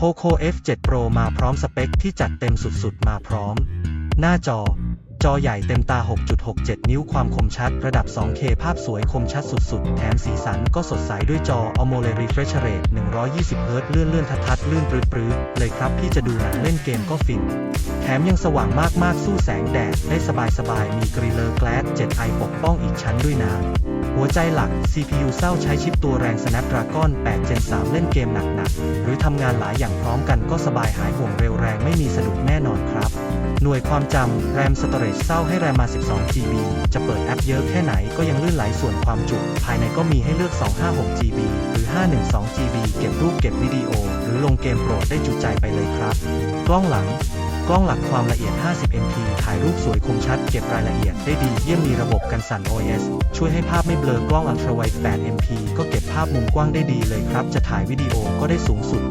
Poco F7 Pro มาพร้อมสเปคที่จัดเต็มสุดๆ มาพร้อม หน้าจอ จอใหญ่เต็มตา 6.67 นิ้วความคมชัดระดับ 2K ภาพสวยคมชัดสุดๆ แถมสีสันก็สดใสด้วยจอ AMOLED Refresh Rate 120 Hz เลื่อนเลื่อนทัดทัดๆลื่นปรื้ดๆเลยครับพี่จะดูหนังเล่นเกมก็ฟิน แถมยังสว่างมากๆ สู้แสงแดดได้สบายๆ มีกริเลอร์แกลส 7i ปกป้องอีกชั้นด้วยนะ หัวใจหลัก CPU เศร้าใช้ชิปตัวแรง Snapdragon 8 Gen 3 เล่นเกมหนักๆ หรือทำงานหลายอย่างพร้อมกันก็สบายหายห่วงเร็วแรงไม่มีสะดุดแน่นอนครับ หน่วยความจำ RAM Storage เศร้าให้แรมมา 12 GB จะเปิดแอปเยอะแค่ไหนก็ยังลื่นไหลส่วนความจุ ภายในก็มีให้เลือก 256 GB หรือ 512 GB เก็บรูปเก็บวิดีโอ หรือลงเกมโปรดได้จุใจไปเลยครับ กล้องหลัง กล้องหลักความละเอียด 50 MP ถ่ายรูปสวยคมชัด เก็บรายละเอียดได้ดีเยี่ยมมีระบบกันสั่น OS ช่วยให้ภาพไม่เบลอกล้อง Ultra Wide 8 MP ก็เก็บภาพมุมกว้างได้ดีเลยครับ จะถ่ายวิดีโอก็ได้สูงสุด